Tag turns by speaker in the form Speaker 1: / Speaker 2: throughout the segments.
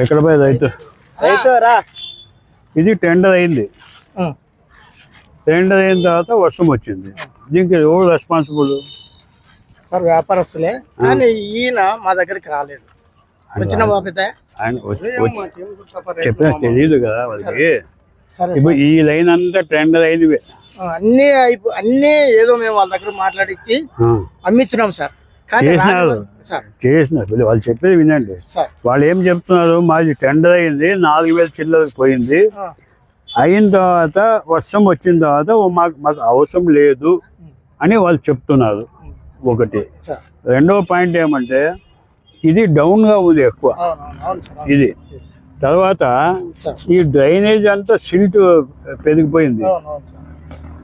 Speaker 1: ఎక్కడ పోయి రైతు?
Speaker 2: రైతురా.
Speaker 1: ఇది టెండర్ అయింది. టెండర్ అయిన తర్వాత వర్షం వచ్చింది. దీనికి ఎవరు రెస్పాన్సిబుల్
Speaker 2: సార్ వ్యాపారస్తులే. కానీ ఈయన మా దగ్గరికి రాలేదు. వచ్చిన బాబితే
Speaker 1: చెప్పిన తెలియదు కదా వాళ్ళకి. ఇప్పుడు ఈ లైన్ అంతా టెండర్ అయింది
Speaker 2: అన్ని అన్ని ఏదో మేము వాళ్ళ దగ్గర మాట్లాడించి అమ్మించినాం సార్.
Speaker 1: చేసినారు.
Speaker 2: రాని- సార్.
Speaker 1: చేసిన వీళ్ళు చెప్పేది వినండి. వాళ్ళు ఏం చెప్తున్నారు? మాది టెండర్ అయింది నాలుగు వేల చిల్లరకు పోయింది. అయిన తర్వాత వర్షం వచ్చిన తర్వాత మాకు మాకు అవసరం లేదు అని వాళ్ళు చెప్తున్నారు. ఒకటి. రెండవ పాయింట్ ఏమంటే ఇది డౌన్గా ఉంది ఎక్కువ. ఇది. తర్వాత ఈ డ్రైనేజ్ అంతా సిల్ట్ పెరిగిపోయింది.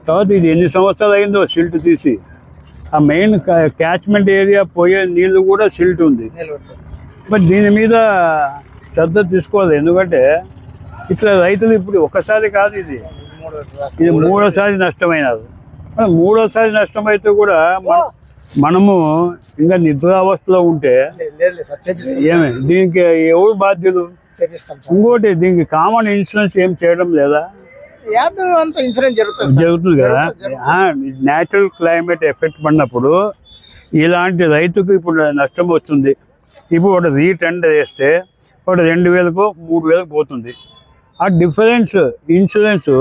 Speaker 1: తర్వాత ఇది ఎన్ని సంవత్సరాలు అయిందో సిల్ట్ తీసి. ఆ మెయిన్ క్యాచ్మెంట్ ఏరియా పోయే నీళ్ళు కూడా సిల్ట్ ఉంది. మరి దీని మీద శ్రద్ధ తీసుకోవాలి. ఎందుకంటే ఇట్లా రైతులు ఇప్పుడు ఒక్కసారి కాదు ఇది. ఇది మూడోసారి నష్టమైనది మరి మూడోసారి నష్టమైతే కూడా మన- మనము ఇంకా నిద్రావస్థలో ఉంటే ఏమి? దీనికి ఎవరు బాధ్యులు? ఇంకోటి దీనికి కామన్ ఇన్సూరెన్స్ ఏం చేయడం లేదా?
Speaker 2: యాభై అంతా ఇన్సూరెన్స్ జరుగుతుంది
Speaker 1: కదా? న్యాచురల్ క్లైమేట్ ఎఫెక్ట్ పడినప్పుడు ఇలాంటి రైతుకు ఇప్పుడు నష్టం వస్తుంది. ఇప్పుడు ఒకటి రీటెండర్ వేస్తే ఒకటి రెండు వేలకు మూడు వేలకు పోతుంది. ఆ డిఫరెన్స్ ఇన్సూరెన్స్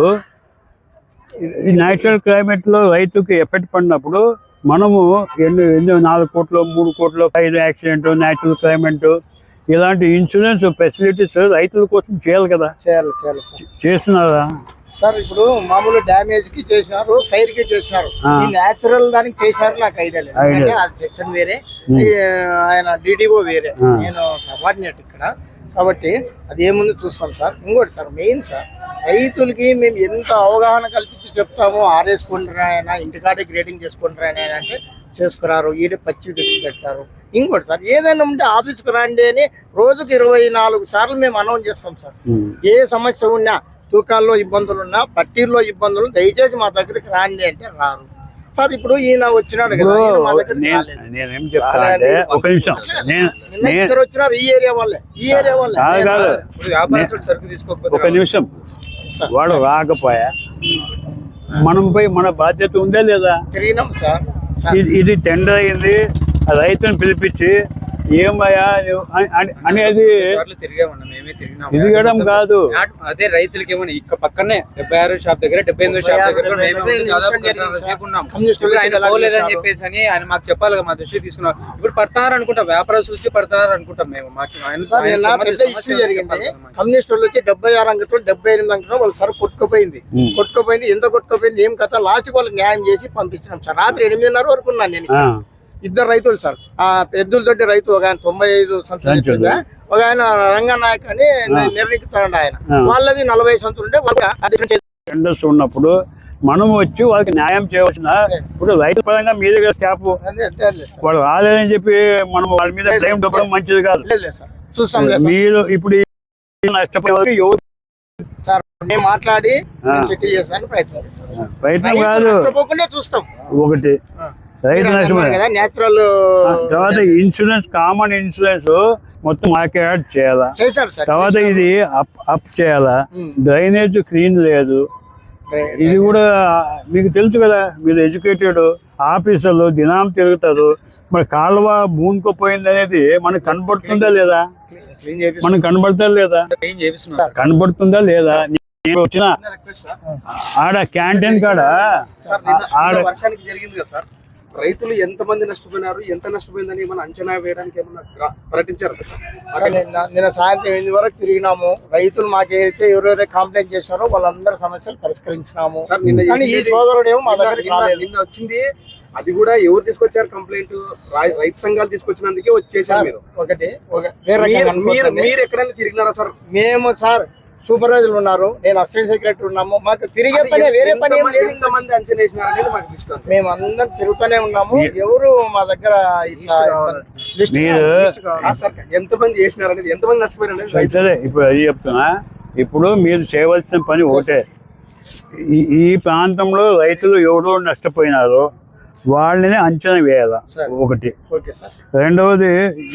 Speaker 1: ఈ న్యాచురల్ క్లైమేట్లో రైతుకి ఎఫెక్ట్ పడినప్పుడు మనము ఎన్ని ఎన్ని నాలుగు కోట్లు మూడు కోట్లు ఐదు యాక్సిడెంట్ న్యాచురల్ క్లైమేట్ ఇలాంటి ఇన్సూరెన్స్ ఫెసిలిటీస్ రైతుల కోసం చేయాలి కదా?
Speaker 2: చేయాలి
Speaker 1: చేస్తున్నారా?
Speaker 2: సార్ ఇప్పుడు మామూలు డ్యామేజ్కి చేసినారు ఫైర్కి చేసినారు. న్యాచురల్ దానికి చేసినారు నాకు ఐడియా లేదు. ఆ సెక్షన్ వేరే ఆయన డిడిఓ వేరే. నేను సబార్డినేట్ ఇక్కడ. కాబట్టి అది ఏముంది చూస్తాం సార్. ఇంకోటి సార్ మెయిన్ సార్ రైతులకి మేము ఎంత అవగాహన కల్పించి చెప్తామో ఆరేసుకుంటారా ఇంటికాడే గ్రేడింగ్ చేసుకుంటారా అంటే చేసుకురారు. ఈడే పచ్చి తెచ్చి పెడతారు. ఇంకోటి సార్ ఏదైనా ఉంటే ఆఫీస్కి రండి అని రోజుకి ఇరవై నాలుగు సార్లు మేము అనౌన్స్ చేస్తాం సార్. ఏ సమస్య ఉన్నా తూకాల్లో ఇబ్బందులు ఉన్నా పట్టీల్లో ఇబ్బందులు దయచేసి మా దగ్గరికి రాండి అంటే రారు. సార్ ఇప్పుడు ఈయన వచ్చినాడు కదా
Speaker 1: ఇప్పుడు
Speaker 2: ఈయన మా దగ్గరికి
Speaker 1: నేను
Speaker 2: రాలేదు.
Speaker 1: నేనేం చెప్తాను అంటే ఒక నిమిషం. నేను
Speaker 2: నిన్న
Speaker 1: నేను
Speaker 2: ఇద్దరు వచ్చినారు ఈ ఏరియా వాళ్ళే ఈ ఏరియా వాళ్ళే.
Speaker 1: కాదు కాదు.
Speaker 2: ఇప్పుడు వ్యాపారస్తుడు సరుకు తీసుకోకపోతే
Speaker 1: ఒక నిమిషం.
Speaker 2: సార్.
Speaker 1: వాడు రాకపోయా? మనం పోయి మన బాధ్యత ఉందా లేదా?
Speaker 2: తిరిగినాం సార్. సార్,
Speaker 1: ఇది ఇది టెండర్ అయింది ఆ రైతుని పిలిపించి ఏమయ్యా? అనేది తిరగడం కాదు.
Speaker 3: అదే రైతులకి ఏమన్నా ఇక్కడ పక్కనే డెబ్బై ఆరు షాప్ దగ్గర డెబ్బై ఎనిమిది షాప్ దగ్గర ఆయన పోలేదని. చెప్పేసి అని ఆయన మాకు చెప్పాలి కదా, మా దృష్టి తీసుకున్నాం ఇప్పుడు పడతారు అనుకుంటాం వ్యాపారం చూసి పడతారు అనుకుంటాం మేము. మాకు.
Speaker 2: కమ్యూనిస్ట్ వాళ్ళు వచ్చి డెబ్బై ఆరు అంగట్లో డెబ్బై ఎనిమిది అంగట్లో వాళ్ళు సరుకు కొట్టుకుపోయింది. కొట్టుకుపోయింది ఎంత కొట్టుకుపోయింది ఏం కథ? లాస్ట్ వాళ్ళకి న్యాయం చేసి పంపించినాం సార్. రాత్రి ఎనిమిదిన్నర వరకు ఉన్నాను నేను ఇద్దరు రైతులు సార్. ఆ పెద్దలతోటి రైతు ఒక ఆయన తొంభై ఐదు సంచులు. ఒక ఆయన రంగనాయక్ అని నిర్ణయిస్తాడు ఆయన. వాళ్ళవి నలభై సంచులు ఉంటే వాళ్ళకి
Speaker 1: టెండర్స్ ఉన్నప్పుడు మనం వచ్చి వాళ్ళకి న్యాయం చేయవలసిన ఇప్పుడు రైతు పరంగా మీ దగ్గర స్టాఫ్. వాడు రాలేదని చెప్పి మనం వాళ్ళ మీద బ్లేమ్ చెప్పడం మంచిది కాదు. మీరు ఇప్పుడు నష్టపోయే ఎవరు
Speaker 2: సార్ నేను మాట్లాడి ప్రయత్నం
Speaker 1: కాదు.
Speaker 2: నష్టపోకుండా చూస్తాం.
Speaker 1: ఒకటి. రైతు నష్టమే
Speaker 2: కదా
Speaker 1: తర్వాత ఇన్సూరెన్స్ కామన్ ఇన్సూరెన్స్ మొత్తం మార్కెట్ చేయాలా?
Speaker 2: చేశారు సార్
Speaker 1: తర్వాత ఇది అప్ అప్ చేయాలా. డ్రైనేజ్ క్లీన్ లేదు. ఇది కూడా మీకు తెలుసు కదా మీరు ఎడ్యుకేటెడ్ ఆఫీసర్లు దినాం తిరుగుతారు. మరి కాలువ భూమికి అనేది మనకు కనబడుతుందా లేదా? మనకు కనబడతా లేదా? కనబడుతుందా లేదా? వచ్చిన ఆడ క్యాంటీన్ కాడ? ఆడ
Speaker 3: రైతులు ఎంత మంది నష్టపోయినారు ఎంత నష్టపోయిందని ఏమైనా అంచనా వేయడానికి ఏమన్నా రా- ప్రకటించారు
Speaker 2: నిన్న సాయంత్రం ఎనిమిది వరకు తిరిగినాము. రైతులు మాకైతే ఎవరెవరైతే కంప్లైంట్ చేశారో వాళ్ళందరి సమస్యలు పరిష్కరించినాము.
Speaker 3: సార్ నిన్న
Speaker 2: కానీ ఈ సోదరుడు ఏమో మా దగ్గరికి
Speaker 3: నిన్న- వచ్చింది. అది కూడా ఎవరు తీసుకొచ్చారు కంప్లైంట్? రైతు సంఘాలు తీసుకొచ్చినందుకే వచ్చేసారు
Speaker 2: సార్
Speaker 3: మీరు.
Speaker 2: ఒకటి.
Speaker 3: మీరు ఎక్కడైనా తిరిగినారా సార్?
Speaker 2: మేము సార్ సూపర్వైజర్లు ఉన్నారు. నేను అసిస్టెంట్ సెక్రటరీ ఉన్నాము. మాకు తిరిగే పని వేరే పని
Speaker 3: మంది అంచనా వేసినారనేది మాకు ఇష్టం
Speaker 2: మేము అందరం తిరుగుతూనే ఉన్నాము. ఎవరు మా దగ్గర ఇట్లా లిస్ట్
Speaker 1: మీరు
Speaker 2: లిస్ట్ కావాలి.
Speaker 3: సార్. ఎంత మంది చేసినారు అనేది ఎంత మంది నష్టపోయారు
Speaker 1: ఇప్పుడు అది చెప్తున్నా. ఇప్పుడు మీరు చేయవలసిన పని ఒకటే. ఈ ఈ ప్రాంతంలో రైతులు ఎవరో నష్టపోయినారో వాళ్ళని అంచనా వేయాలా. ఒకటి.
Speaker 2: Okay sir.
Speaker 1: రెండవది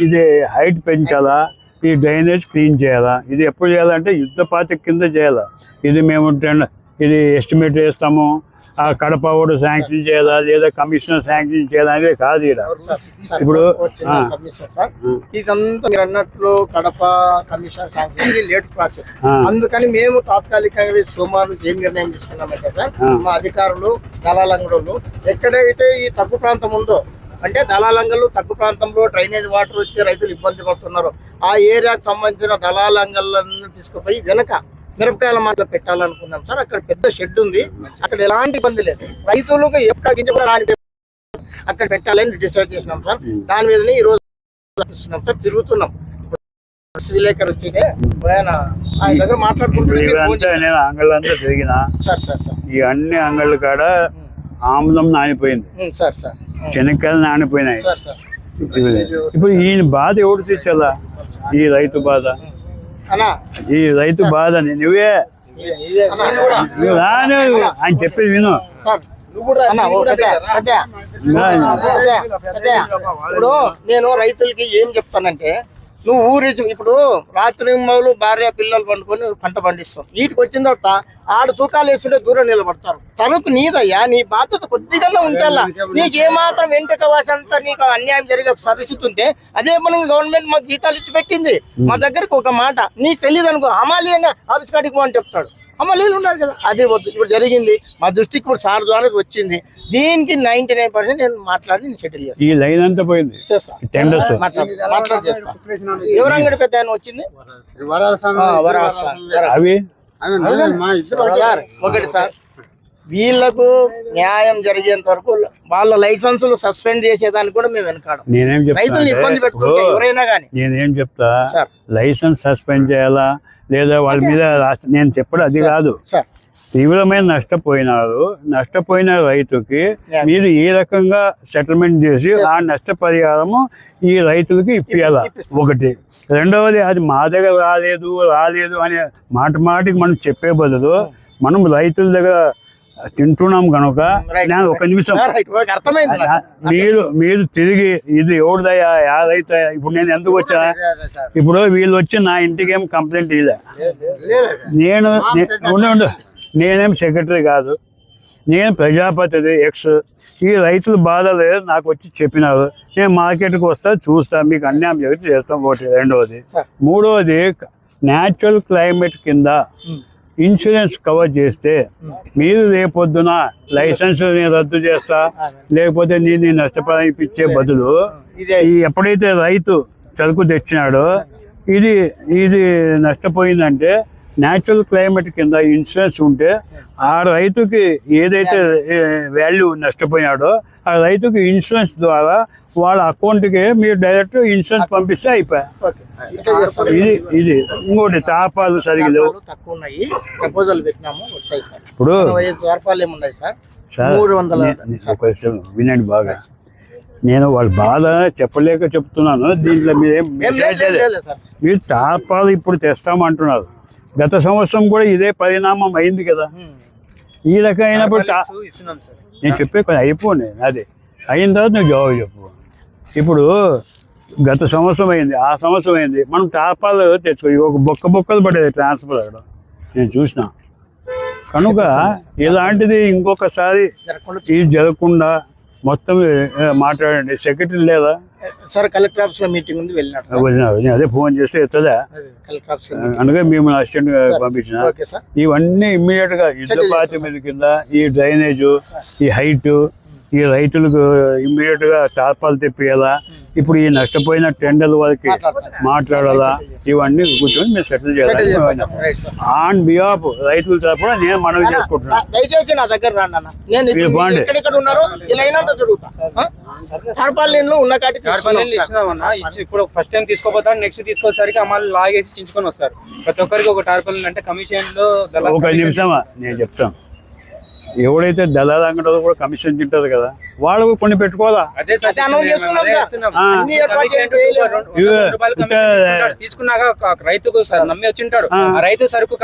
Speaker 1: ఇది హైట్ పెంచాలా? ఈ డ్రైనేజ్ క్లీన్ చేయాలా? ఇది ఎప్పుడు చేయాలంటే యుద్ధ పాతి కింద చేయాలా? ఇది మేము ఇది ఎస్టిమేట్ వేస్తాము ఆ కడప కూడా శాంక్షన్ చేయాలా? లేదా కమిషనర్ శాంక్షన్ చేయాలా అనేది కాదు ఇక్కడ ఇప్పుడు,
Speaker 2: ఇదంతా మీరు అన్నట్లు కడప కమిషన్ శాంక్షన్ ఇది లేట్ ప్రాసెస్. అందుకని మేము తాత్కాలికంగా సోమవారం ఏం నిర్ణయం తీసుకున్నామంటే సార్. మా అధికారులు దళాలంగడులు ఎక్కడైతే ఈ తగ్గు ప్రాంతం ఉందో అంటే దళాలంగళ్ళు తగ్గు ప్రాంతంలో డ్రైనేజ్ వాటర్ వచ్చి రైతులు ఇబ్బంది పడుతున్నారు. ఆ ఏరియాకు సంబంధించిన దళాలంగళ్ళను తీసుకుపోయి వెనక మిరపకాయల మాటలు పెట్టాలనుకున్నాం. సార్ అక్కడ పెద్ద షెడ్ ఉంది. అక్కడ ఎలాంటి ఇబ్బంది లేదు. రైతులకు ఎక్కడ గింజ కూడా రాని అక్కడ పెట్టాలని డిసైడ్ చేసినాం సార్. దాని మీదనే ఈ రోజు చూస్తున్నాం సార్ తిరుగుతున్నాం. విలేకరు వచ్చిండే ఆయన ఆయన దగ్గర
Speaker 1: నేను అంగళ్ళంతా తిరిగిన ఈ అన్ని అంగళ్ళ కాడ ఆముదం నానిపోయింది.
Speaker 2: Sir sir.
Speaker 1: శనక్కాయలు నానిపోయినాయి.
Speaker 2: Sir sir.
Speaker 1: ఇప్పుడు ఈయన బాధ ఎవడు తెచ్చాలా ఈ రైతు బాధ.
Speaker 2: అన్నా.
Speaker 1: ఈ రైతు బాధని. నువ్వే. ఆయన చెప్పేది విను.
Speaker 2: ఇప్పుడు నేను రైతులకి ఏం చెప్తానంటే నువ్వు ఊరి ఇప్పుడు రాత్రి మొదలు భార్య పిల్లలు పండుకొని పంట పండిస్తాం. వీటికి వచ్చిన తర్వాత ఆడు తూకాలు వేస్తుంటే దూరం నిలబడతారు. సరుకు నీదయ్యా నీ బాధ్యత కొద్దిగా ఉంచాలా? నీకు ఏమాత్రం వెంటక వాసంతా నీకు అన్యాయం జరిగే పరిస్థితి ఉంటే అదే మనం గవర్నమెంట్ మాకు జీతాలు ఇచ్చి పెట్టింది. మా దగ్గరకు ఒక మాట నీకు తెలియదు అనుకో అమాలి అని ఆఫీస్ కాడికి అని చెప్తాడు. అమలీలు ఉన్నారు కదా. అది వద్దు. ఇప్పుడు జరిగింది. మా దృష్టికి ఇప్పుడు సార్ ద్వారా వచ్చింది. దీనికి నైన్టీ నైన్ పర్సెంట్ నేను మాట్లాడి నేను సెటిల్ చేస్తాను
Speaker 1: ఈ లైన్ అంతా పోయింది.
Speaker 2: ఎవరంగడి పెద్ద ఆయన వచ్చింది?
Speaker 1: అవి?
Speaker 2: సార్ ఒకటి సార్. వీళ్ళకు న్యాయం జరిగేంత వరకు వాళ్ళ లైసెన్సులు సస్పెండ్ చేసేదానికి కూడా మేము వెనకాడం.
Speaker 1: నేనేం
Speaker 2: రైతులు ఇబ్బంది పెడుతుంటే ఎవరైనా కానీ
Speaker 1: నేనేం చెప్తా? లైసెన్స్ సస్పెండ్ చేయాలా? లేదా వాళ్ళ మీద రాష్ట్ర- నేను చెప్పడం అది కాదు. తీవ్రమైన నష్టపోయినారు. నష్టపోయిన రైతుకి మీరు ఏ రకంగా సెటిల్మెంట్ చేసి ఆ నష్టపరిహారము ఈ రైతులకి ఇప్పియాల?
Speaker 2: ఇప్పిస్తాం.
Speaker 1: ఒకటి. రెండవది అది మా దగ్గర రాలేదు రాలేదు అనే మాట మాటికి మనం చెప్పే బదులు మనం రైతుల దగ్గర తింటున్నాం కనుక. నేను ఒక నిమిషం. మీరు. మీరు తిరిగి ఇది ఎవరిదయ్యా యా రైతు ఇప్పుడు నేను ఎందుకు వచ్చా? ఇప్పుడు వీళ్ళు వచ్చి నా ఇంటికి ఏం కంప్లైంట్ ఇలే నేను ఉండు ఉండు. నేనేం సెక్రటరీ కాదు. నేను ప్రజాపతిది ఎక్స్. ఈ రైతుల బాధ లేదు నాకు వచ్చి చెప్పినారు. నేను మార్కెట్కి వస్తా చూస్తా మీకు అన్యాయం జరిగితే చేస్తాం. ఒకటి రెండవది. మూడవది న్యాచురల్ క్లైమేట్ కింద. ఇన్సూరెన్స్ కవర్ చేస్తే మీరు రేపొద్దున లైసెన్స్ నేను రద్దు చేస్తా లేకపోతే నేను ఇప్పించే బదులు ఎప్పుడైతే రైతు చెరుకు తెచ్చినాడో ఇది ఇది నష్టపోయిందంటే న్యాచురల్ క్లైమేట్ కింద ఇన్సూరెన్స్ ఉంటే ఆ రైతుకి ఏదైతే వాల్యూ నష్టపోయాడో ఆ రైతుకి ఇన్సూరెన్స్ ద్వారా వాళ్ళ అకౌంట్కి మీరు డైరెక్ట్ ఇన్సూరెన్స్ పంపిస్తే అయిపోయా. ఇది ఇది ఇంకోటి తాపాలు సరిగ్గా
Speaker 2: తక్కువ ఉన్నాయి ప్రపోజల్ పెట్టినాము వస్తాయి సార్.
Speaker 1: ఇప్పుడు
Speaker 2: ఏమున్నాయి సార్?
Speaker 1: వినండి బాగా. నేను వాళ్ళ బాధ చెప్పలేక చెప్తున్నాను. దీంట్లో మీరు ఏం
Speaker 2: ఏం లేదు,
Speaker 1: మెసేజ్
Speaker 2: లేదు, లేదు సార్.
Speaker 1: మీరు తాపాలు ఇప్పుడు తెస్తామంటున్నారు. గత సంవత్సరం కూడా ఇదే పరిణామం అయింది కదా. ఈ రకం అయినప్పుడు తా-
Speaker 3: ఇస్తున్నాం సార్.
Speaker 1: నేను చెప్పే కొంచెం అయిపోయి అదే. అయిన తర్వాత నువ్వు జవాబు చెప్పు. ఇప్పుడు గత సంవత్సరం అయింది ఆ సంవత్సరం అయింది. మనం తాపాలు తెచ్చుకో ఒక బొక్క బొక్కలు పడేది ట్రాన్స్ఫర్ అక్కడ. నేను చూసిన. కనుక ఇలాంటిది ఇంకొకసారి ఇది జరగకుండా మొత్తం మాట్లాడండి. సెక్రటరీ లేదా?
Speaker 2: సార్ కలెక్టర్ ఆఫీస్లో మీటింగ్ ఉంది వెళ్ళినాడు.
Speaker 1: నేను అదే ఫోన్ చేస్తే ఎత్తదా. అందుకే మేము అసిస్టెంట్ పంపించిన. ఇవన్నీ ఇమ్మీడియట్గా
Speaker 2: Settle
Speaker 1: పాతి మీద కింద ఈ డ్రైనేజ్ ఈ హైట్ ఈ రైతులకు ఇమ్మీడియట్గా తార్పాలు తెప్పియాలా? ఇప్పుడు ఈ నష్టపోయిన టెండర్ల వారికి మాట్లాడాలా? ఇవన్నీ కూర్చొని మేము సెటిల్ చేయాలి? ఆన్ బిహాఫ్ రైతుల తరపున నేను మనవి చేసుకుంటున్నాను
Speaker 2: దయచేసి నా దగ్గర ఇప్పుడు
Speaker 3: ఫస్ట్ టైం తీసుకోపోతారు నెక్స్ట్ తీసుకొసరికి అమ్మాయిలు లాగేసి చించుకొని వస్తారు. ప్రతి ఒక్కరికి ఒక టార్పాలిన్ అంటే కమిషన్లో
Speaker 1: ఒక నిమిషమా? నేను చెప్తాను. ఎవడైతే దళాల అంగడిలో కూడా కమిషన్ తింటారు కదా. వాళ్ళు కొన్ని పెట్టుకోవాలా.
Speaker 3: తీసుకున్నాక రైతుకు నమ్మి రైతు సరుకు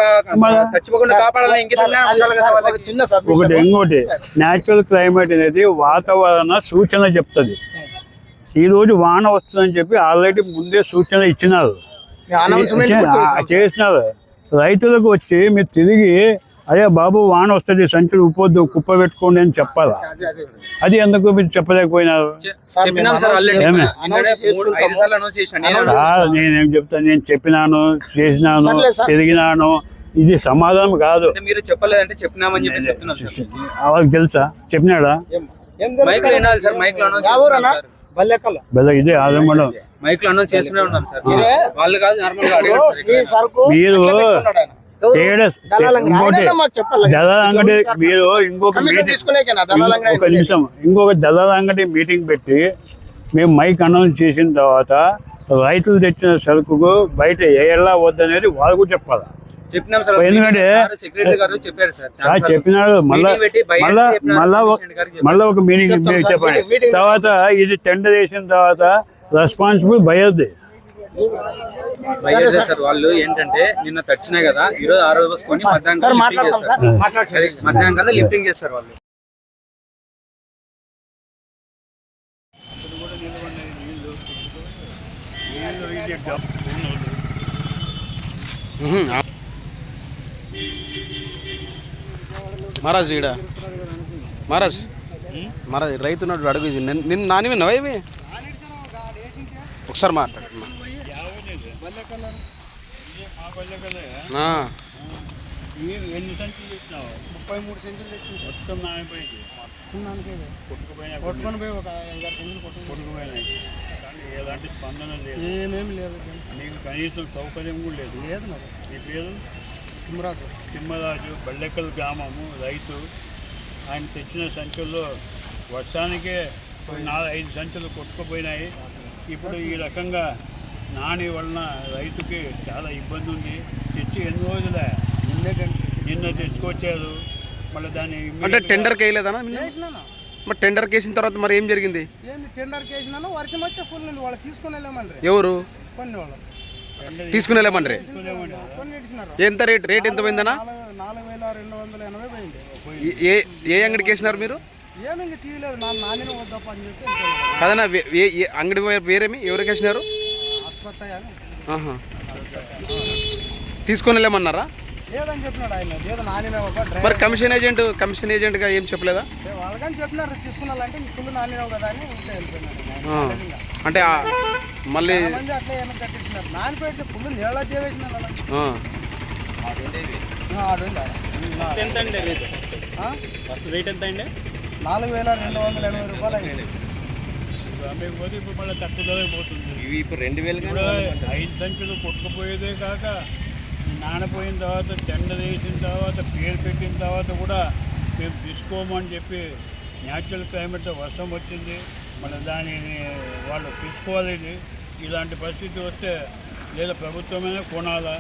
Speaker 1: ఒకటి ఇంకోటి. న్యాచురల్ క్లైమేట్ అనేది వాతావరణ సూచన చెప్తుంది. ఈ రోజు వాన వస్తుందని చెప్పి ఆల్రెడీ ముందే సూచన ఇచ్చినారు. చేసినారు. రైతులకు వచ్చి మీరు తిరిగి అయ్యా బాబు వాన వస్తుంది సంచులు ఉప్పొద్దు కుప్ప పెట్టుకోండి అని చెప్పాలా? అది ఎందుకు మీరు చెప్పలేకపోయినారు?
Speaker 3: నేను
Speaker 1: చెప్తాను నేను చెప్పినాను చేసినాను. తిరిగినాను ఇది సమాధానం కాదు.
Speaker 3: అంటే మీరు చెప్పలేదంటే చెప్పినామని చెప్పి
Speaker 1: వాళ్ళకి తెలుసా? చెప్పినాడా?
Speaker 3: మైక్లో వినాలి సార్ మైక్లో అనౌన్స్
Speaker 2: ఎవరన్నా
Speaker 3: చేస్తున్నాం సార్.
Speaker 2: బల్లెక్కల
Speaker 1: బెల్ల ఇదే ఆదమ్మడం
Speaker 3: మైక్లో అనౌన్స్ చేస్తూనే ఉన్నాం సార్.
Speaker 2: మీరే?
Speaker 3: వాళ్ళు కాదు నార్మల్గా అడిగారు సార్
Speaker 2: ఈ
Speaker 3: ఇక్కడ.
Speaker 2: సరుకు
Speaker 1: మీరు మీరు ఇంకొక ఒక నిమిషం. ఇంకొక దళాల అంగడి మీటింగ్ పెట్టి మేము మైక్ అనౌన్స్ చేసిన తర్వాత రైతులు తెచ్చిన సరుకుకు బయట ఎలా వద్దనేది వాళ్ళు కూడా చెప్పాలి? ఎందుకంటే-. చెప్పినాడు మళ్ళా ఒక-. మళ్ళా మీటింగ్ చెప్పండి. తర్వాత ఇది టెండర్ వేసిన తర్వాత రెస్పాన్సిబుల్ బయర్ది
Speaker 3: బయలుదేరారు సార్ వాళ్ళు ఏంటంటే నిన్న తచ్చినాయి కదా ఈ రోజు ఆరో రోజు కొని మధ్యాహ్నం
Speaker 2: సార్
Speaker 3: లిఫ్టింగ్
Speaker 2: మాట్లాడతాం
Speaker 3: చేస్తారు.
Speaker 2: సార్. మాట్లాడతాం
Speaker 3: అది మధ్యాహ్నం కదా లిఫ్టింగ్ చేస్తారు వాళ్ళు.
Speaker 4: మహారాజ్ ఈడ. మహారాజ్. మహారాజ్ రైతు అడుగు ఇది. నిన్న నాని విన్నావా ఇవి? ఒకసారి మాట్లాడు. ఆ,
Speaker 1: ఎన్ని సంచులు తెచ్చినావు
Speaker 2: ముప్పై మూడు సెంట్లు తెచ్చి.
Speaker 1: మొత్తం నానిపోయింది కొట్టుకుపోయినా
Speaker 2: కొట్టుకొని పోయి ఒక ఐదారు సెంట్లు కొట్టుకొని
Speaker 1: కొట్టుకుపోయినాయి. కానీ ఎలాంటి స్పందన లేదు.
Speaker 2: ఏమేమి లేదు
Speaker 1: నీకు కనీసం సౌకర్యం కూడా లేదు.
Speaker 2: లేదు మరి.
Speaker 1: నీ పేరు?
Speaker 2: తిమ్మరాజు.
Speaker 1: తిమ్మరాజు బళ్ళెక్కల గ్రామము రైతు. ఆయన తెచ్చిన సంచుల్లో వర్షానికే నాలుగు ఐదు సంచులు కొట్టుకుపోయినాయి. ఇప్పుడు ఈ రకంగా నాని వలన రైతుకి చాలా ఇబ్బంది ఉంది. తెచ్చి ఎన్ని రోజులే?
Speaker 2: నిన్నే
Speaker 1: నిన్న తెచ్చుకొచ్చారు మళ్ళీ దాన్ని
Speaker 4: అంటే టెండర్కి నిన్న?
Speaker 2: వేసినాను.
Speaker 4: మరి టెండర్కి వేసిన తర్వాత మరి ఏం జరిగింది?
Speaker 2: ఏంది టెండర్కి వేసినాను వర్షం వచ్చే ఫుల్ వాళ్ళు తీసుకొని వెళ్ళామండ్రి.
Speaker 4: ఎవరు?
Speaker 2: కొన్ని వాళ్ళు.
Speaker 4: తీసుకుని
Speaker 2: ఇచ్చినారు.
Speaker 4: ఎంత రేట్? రేట్ ఎంత పోయిందనా
Speaker 2: నాలుగు వేల రెండు వందల ఎనభై పోయింది.
Speaker 4: ఏ- ఏ అంగడికి వేసినారు మీరు?
Speaker 2: ఏమి ఇంక తీయలేదు. నా నాణ్యన వద్దప్ప అని చెప్పి.
Speaker 4: కదనా వే- ఏ- ఏ అంగడి వేరేమి? ఎవరికి వేసినారు తీసుకొని వెళ్ళమన్నారా?
Speaker 2: లేదని చెప్పినాడు ఆయన. లేదు నాణ్యమే ఒక
Speaker 4: మరి
Speaker 2: డ్రైవర్
Speaker 4: కమిషన్ ఏజెంట్ కమిషన్ ఏజెంట్గా ఏం చెప్పలేదా?
Speaker 2: వాళ్ళకని చెప్పినారు తీసుకున్నారంటే ఫుల్ నాణ్యమే కదా అని ఉంటే.
Speaker 4: అంటే ఆ, మళ్ళీ
Speaker 2: అట్లా ఏమైనా కట్టించినారు. ఫుల్ నీళ్ళ చేవేసినారు?
Speaker 3: ఎంత అండి రేట్?
Speaker 2: ఆ?
Speaker 3: ఫస్ట్ రేట్ ఎంత అండి?
Speaker 2: నాలుగు వేల రెండు వందల ఎనభై రూపాయలు
Speaker 1: అమ్మకపోతే ఇప్పుడు మళ్ళీ తక్కువ ధరకు పోతుంది.
Speaker 4: ఇవి ఇప్పుడు రెండు వేలు
Speaker 1: ఇప్పుడు ఐదు సంచులు కొట్టుకుపోయేదే కాక నానపోయిన తర్వాత టెండర్ వేసిన తర్వాత పేరు పెట్టిన తర్వాత కూడా మేము తీసుకోమని చెప్పి న్యాచురల్ క్లైమేట్ వర్షం వచ్చింది. మళ్ళీ దానిని వాళ్ళు తీసుకోవాలి. ఇలాంటి పరిస్థితి వస్తే లేదా ప్రభుత్వమైనా కొనాలా?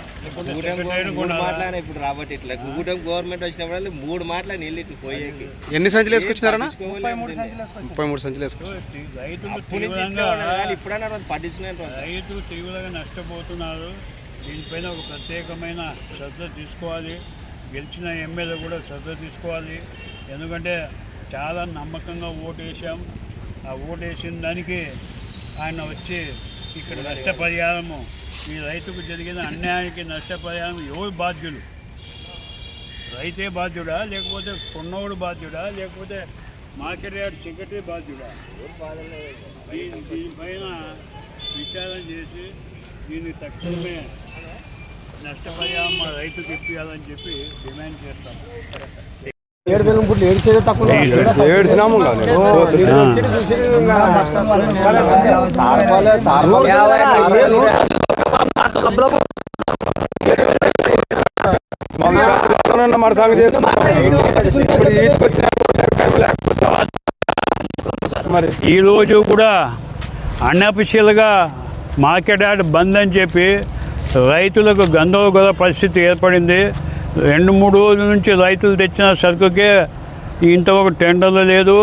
Speaker 1: కొనాలా?
Speaker 5: ఇప్పుడు రాబట్టి ఇట్లా కూటమి గవర్నమెంట్ వచ్చినప్పుడు మూడు మాటలు ఇట్లా పోయేకి.
Speaker 4: ఎన్ని సంచులు వేసుకొచ్చినారనా
Speaker 2: ముప్పై మూడు సంచులు వేసుకొచ్చాం
Speaker 1: రైతులు తీవ్రంగా
Speaker 5: రోజు పట్టించుకునే
Speaker 1: రైతులు తీవ్రంగా నష్టపోతున్నారు. దీనిపైన ఒక ప్రత్యేకమైన శ్రద్ధ తీసుకోవాలి. గెలిచిన ఎమ్మెల్యే కూడా శ్రద్ధ తీసుకోవాలి. ఎందుకంటే చాలా నమ్మకంగా ఓటు వేసాం ఆ ఓటు వేసిన దానికి ఆయన వచ్చి ఇక్కడ నష్టపరిహారము. ఈ రైతుకు జరిగిన అన్యాయానికి నష్టపరిహారం ఎవరు బాధ్యులు? రైతే బాధ్యుడా? లేకపోతే కొన్నోడు బాధ్యుడా? లేకపోతే మార్కెట్ యార్డ్ సెక్రటరీ బాధ్యుడా? దీనిపైన విచారం చేసి దీన్ని తక్షణమే నష్టపరిహారం మా రైతుకి ఇప్పించాలని చెప్పి డిమాండ్ చేస్తాం.
Speaker 6: ఏడ్చినాము సంగతి ఇప్పుడు మరి
Speaker 1: ఈరోజు కూడా అన్అఫిషియల్గా మార్కెట్ యార్డ్ బంద్ అని చెప్పి రైతులకు గందరగోళ పరిస్థితి ఏర్పడింది. రెండు మూడు రోజుల నుంచి రైతులు తెచ్చిన సరుకుకే ఇంతవరకు టెండర్లు లేదు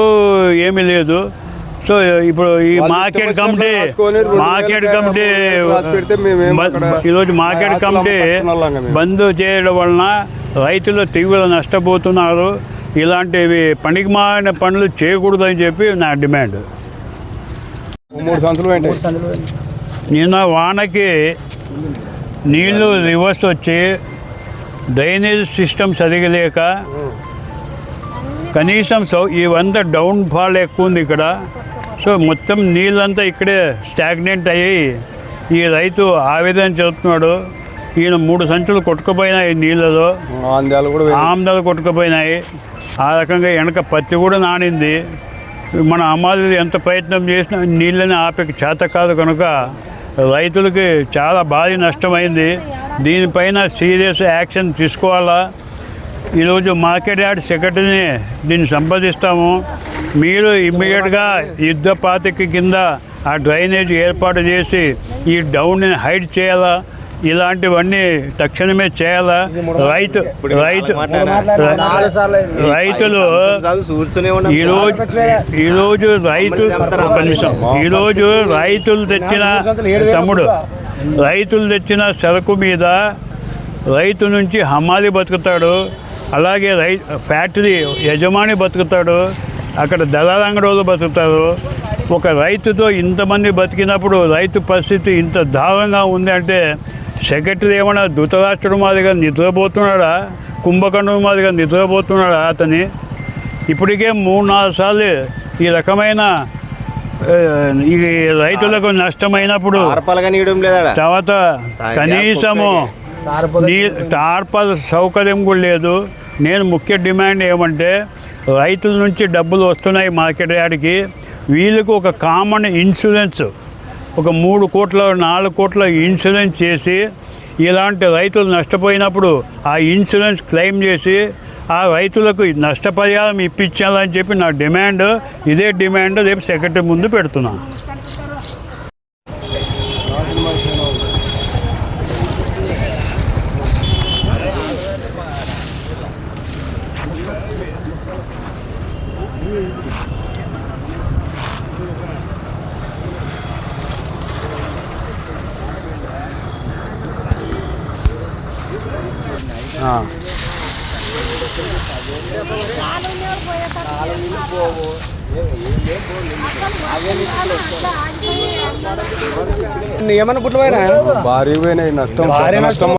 Speaker 1: ఏమీ లేదు. సో ఇప్పుడు ఈ మార్కెట్ కమిటీ మార్కెట్ కమిటీ ఈరోజు మార్కెట్ కమిటీ. బంద్ చేయడం వలన రైతులు తీవ్ర నష్టపోతున్నారు. ఇలాంటివి పనికి మారిన పనులు చేయకూడదని చెప్పి నా డిమాండ్.
Speaker 6: మూడు వెంటాయి
Speaker 1: నిన్న వానకి నీళ్ళు రివర్స్ వచ్చి డ్రైనేజ్ సిస్టమ్ సరిగా లేక కనీసం సౌ ఇవంతా డౌన్ ఫాల్ ఎక్కువ ఉంది ఇక్కడ. సో మొత్తం నీళ్ళంతా ఇక్కడే స్టాగ్నెంట్ అయ్యి ఈ రైతు ఆవేదన చెబుతున్నాడు ఈయన మూడు సంచులు కొట్టుకుపోయినాయి నీళ్ళలో. ఆమ్దాలు కొట్టుకుపోయినాయి. ఆ రకంగా వెనక పత్తి కూడా నానింది. మన అమ్మాయిలు ఎంత ప్రయత్నం చేసినా నీళ్ళని ఆపే చేత కాదు కనుక రైతులకి చాలా భారీ నష్టమైంది. దీనిపైన సీరియస్ యాక్షన్ తీసుకోవాలా? ఈరోజు మార్కెట్ యార్డ్ సెక్రటరీని దీన్ని సంప్రదిస్తాము. మీరు ఇమ్మీడియట్గా యుద్ధ పాతిక కింద ఆ డ్రైనేజ్ ఏర్పాటు చేసి ఈ డౌన్ని హైడ్ చేయాలా? ఇలాంటివన్నీ తక్షణమే చేయాలా? రైతు రైతు రైతులు ఈరోజు ఈరోజు రైతు ఒక నిమిషం. ఈరోజు రైతులు తెచ్చిన తమ్ముడు రైతులు తెచ్చిన సరుకు మీద రైతు నుంచి హమాలి బతుకుతాడు. అలాగే రై ఫ్యాక్టరీ యజమాని బతుకుతాడు. అక్కడ దళాల అంగడోళ్ళు బతుకుతారు. ఒక రైతుతో ఇంతమంది బతికినప్పుడు రైతు పరిస్థితి ఇంత దారుణంగా ఉంది అంటే సెక్రటరీ ఏమైనా ధృతరాష్ట్రుడు మాదిరిగా నిద్రపోతున్నాడా? కుంభకర్ణుడు మాదిరిగా నిద్రపోతున్నాడా అతని? ఇప్పటికే మూడు నాలుగు సార్లు ఈ రకమైన ఈ రైతులకు నష్టమైనప్పుడు తర్వాత కనీసము నీ టార్పల్ సౌకర్యం కూడా లేదు. నేను ముఖ్య డిమాండ్ ఏమంటే రైతుల నుంచి డబ్బులు వస్తున్నాయి మార్కెట్ యార్డ్కి. వీళ్ళకు ఒక కామన్ ఇన్సూరెన్స్ ఒక మూడు కోట్ల నాలుగు కోట్ల ఇన్సూరెన్స్ చేసి ఇలాంటి రైతులు నష్టపోయినప్పుడు ఆ ఇన్సూరెన్స్ క్లెయిమ్ చేసి ఆ రైతులకు నష్టపరిహారం ఇప్పించాలని చెప్పి నా డిమాండ్ ఇదే డిమాండ్ రేపు సెక్రటరీ ముందు పెడుతున్నాను.
Speaker 2: ఏమన్నా పుట్టమైనా
Speaker 6: భారీ పోయినాయి నష్టం
Speaker 2: భారీ
Speaker 6: నష్టం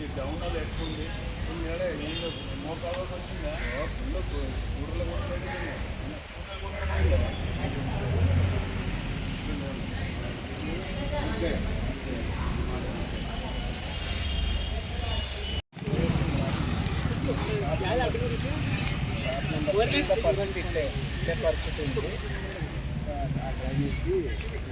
Speaker 1: ఇది డౌన్ అది ఎక్కువ ఉంది ఏడా ఏం లేదు. మోకాలు వచ్చిందా? ఫుల్ కూరలు కూడా ఓకే.
Speaker 7: పరిస్థితి ఉంది. ఆ డ్రైవ్